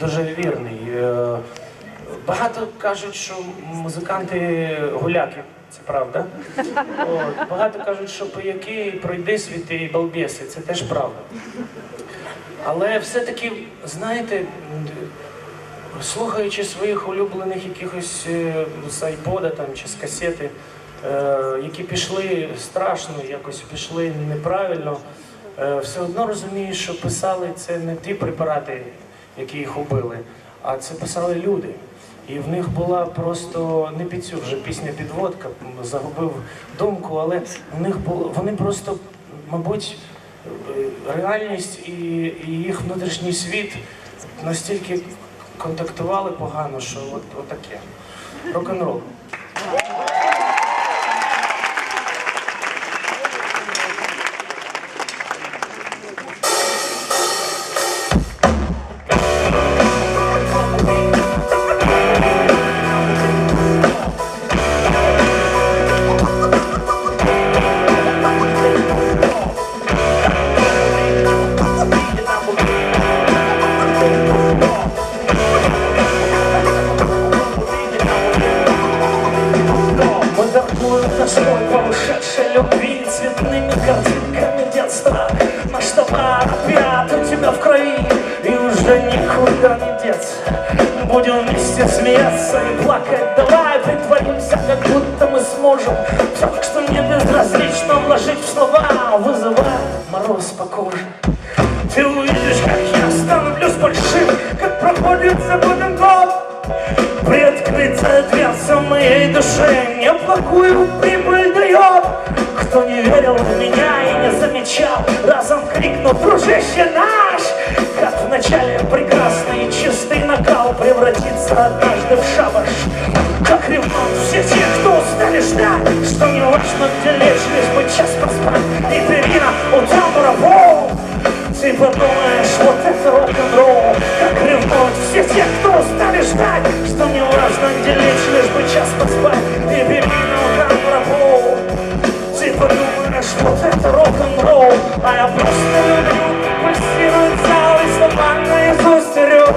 дуже вірний. Е, Багато кажуть, що музиканти гуляки, це правда. Багато кажуть, що пияки, пройди світи і балбеси, це теж правда. Але все-таки, знаєте, слухаючи своїх улюблених якихось е, з айпода там, чи з касети, е, які пішли страшно, якось пішли неправильно, е, все одно розумієш, що писали це не ті препарати, які їх убили, а це писали люди. І в них була просто не під цю вже пісня підводка, загубив думку, але в них було вони просто, мабуть, е, реальність і, і їх внутрішній світ настільки контактували погано, що от, от таке. Рок-н-рол. Мы торгуем тоской по ушедшей любви Цветными картинками детства Наш товар опять в крови И уже никуда не деться Будем вместе смеяться и плакать Давай притворимся, как будто мы сможем что мне безразлично вложить слова Вызывая мороз по коже Ты увидишь, проходит за годом год Приоткрытая дверца моей душе. Неплохую прибыль дает. Кто не верил в меня и не замечал Разом крикнул, дружище наш! Как в начале прекрасный чистый накал Превратится однажды в шабаш. Как ревнуют все те, кто устали ждать Что не важно где лечь, лишь бы час поспать. И перина у тамбура ты подумаешь, вот это рок-н-ролл. Как ревнуют все те, кто устали ждать Что не важно, где лечь, лишь бы час поспать. И беременна у Ты подумаешь, вот это рок-н-ролл. А я просто люблю Пульсирует зал и слова наизусть орёт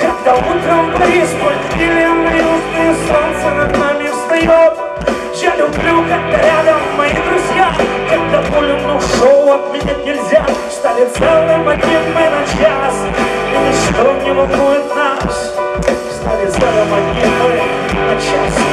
Когда утром бриз пультилем и солнце над нами встает. Я люблю, когда рядом мои друзья. Когда пулю шоу отменять нельзя Стали целым одним мы на час И ничто не волнует нас. Стали целым одним мы на час